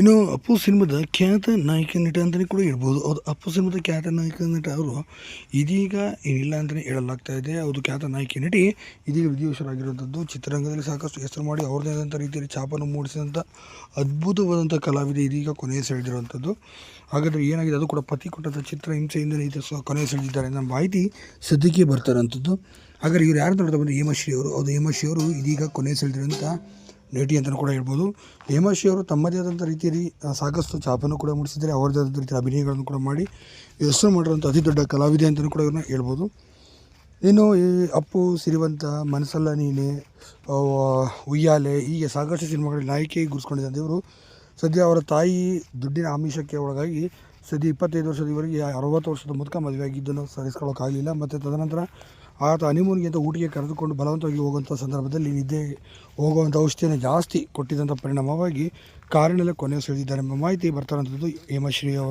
ಇನ್ನು ಅಪ್ಪು ಸಿನಿಮಾದ ಖ್ಯಾತ ನಾಯಕ ನಟ ಅಂತಲೇ ಕೂಡ ಹೇಳ್ಬೋದು. ಅವ್ರು ಅಪ್ಪು ಸಿನಿಮಾದ ಖ್ಯಾತ ನಾಯಕ ನಟ ಅವರು ಇದೀಗ ಏನಿಲ್ಲ ಅಂತಲೇ ಹೇಳಲಾಗ್ತಾ ಇದೆ. ಅವರು ಖ್ಯಾತ ನಾಯಕಿ ನಟಿ ಇದೀಗ ವಿಧಿವಶರಾಗಿರುವಂಥದ್ದು ಚಿತ್ರರಂಗದಲ್ಲಿ ಸಾಕಷ್ಟು ಹೆಸರು ಮಾಡಿ ಅವ್ರದ್ದೇ ಆದಂಥ ರೀತಿಯಲ್ಲಿ ಛಾಪನ್ನು ಮೂಡಿಸಿದಂಥ ಅದ್ಭುತವಾದಂಥ ಕಲಾವಿದೆ ಇದೀಗ ಕೊನೆಯ ಸೆಳೆದಿರುವಂಥದ್ದು. ಹಾಗಾದರೆ ಏನಾಗಿದೆ? ಅದು ಕೂಡ ಪತಿ ಕೊಟ್ಟಂಥ ಚಿತ್ರ ಹಿಂಸೆಯಿಂದ ಇದು ಕೊನೆಯ ಸೆಳೆದಿದ್ದಾರೆ ಅನ್ನೋ ಮಾಹಿತಿ ಸದ್ಯಕ್ಕೆ ಬರ್ತಾರಂಥದ್ದು ಹಾಗಾದರೆ ಇವರು ಯಾರು ನೋಡ್ತಾ ಬಂದರೆ ಹೇಮಶ್ರೀ ಅವರು. ಅದು ಹೇಮಶ್ರೀ ಅವರು ಇದೀಗ ಕೊನೆ ಸೆಳೆದಿರುವಂಥ ನಟಿ ಅಂತಲೂ ಕೂಡ ಹೇಳ್ಬೋದು. ಹೇಮಾಶ್ರೀ ಅವರು ತಮ್ಮದೇ ಆದಂಥ ರೀತಿಯಲ್ಲಿ ಸಾಕಷ್ಟು ಛಾಪನ್ನು ಕೂಡ ಮೂಡಿಸಿದ್ದಾರೆ. ಅವರದೇ ಆದಂಥ ರೀತಿಯ ಅಭಿನಯಗಳನ್ನು ಕೂಡ ಮಾಡಿ ಹೆಸರು ಮಾಡಿರುವಂಥ ಅತಿ ದೊಡ್ಡ ಕಲಾವಿದೆ ಅಂತಲೂ ಕೂಡ ಇವ್ರನ್ನ ಹೇಳ್ಬೋದು. ಇನ್ನು ಈ ಅಪ್ಪು ಸಿರಿವಂತ, ಮನಸಲ್ಲ ನೀನೆ ಉಯ್ಯಾಲೆ, ಹೀಗೆ ಸಾಕಷ್ಟು ಸಿನಿಮಾಗಳಲ್ಲಿ ನಾಯಕಿ ಗುರುಸ್ಕೊಂಡಿದ್ದಂಥ ಇವರು ಸದ್ಯ ಅವರ ತಾಯಿ ದುಡ್ಡಿನ ಆಮಿಷಕ್ಕೆ ಒಳಗಾಗಿ ಸದ್ಯ ಇಪ್ಪತ್ತೈದು ವರ್ಷದವರೆಗೆ ಅರವತ್ತು ವರ್ಷದ ಮುದುಕ ಮದುವೆ ಆಗಿದ್ದನ್ನು ಸರಿಸ್ಕೊಳ್ಳೋಕ್ಕಾಗಲಿಲ್ಲ ಮತ್ತು ತದನಂತರ ಆತ ಹನಿಮೂನ್ಗೆ ಅಂತ ಊಟಿಗೆ ಕರೆದುಕೊಂಡು ಬಲವಂತವಾಗಿ ಹೋಗುವಂಥ ಸಂದರ್ಭದಲ್ಲಿ ನಿದ್ದೆ ಹೋಗುವಂಥ ಔಷಧಿಯನ್ನು ಜಾಸ್ತಿ ಕೊಟ್ಟಿದ್ದಂಥ ಪರಿಣಾಮವಾಗಿ ಕಾರಿನಲ್ಲೇ ಎಂಬ ಮಾಹಿತಿ ಬರ್ತಾರಂಥದ್ದು ಹೇಮಶ್ರೀ ಅವರು.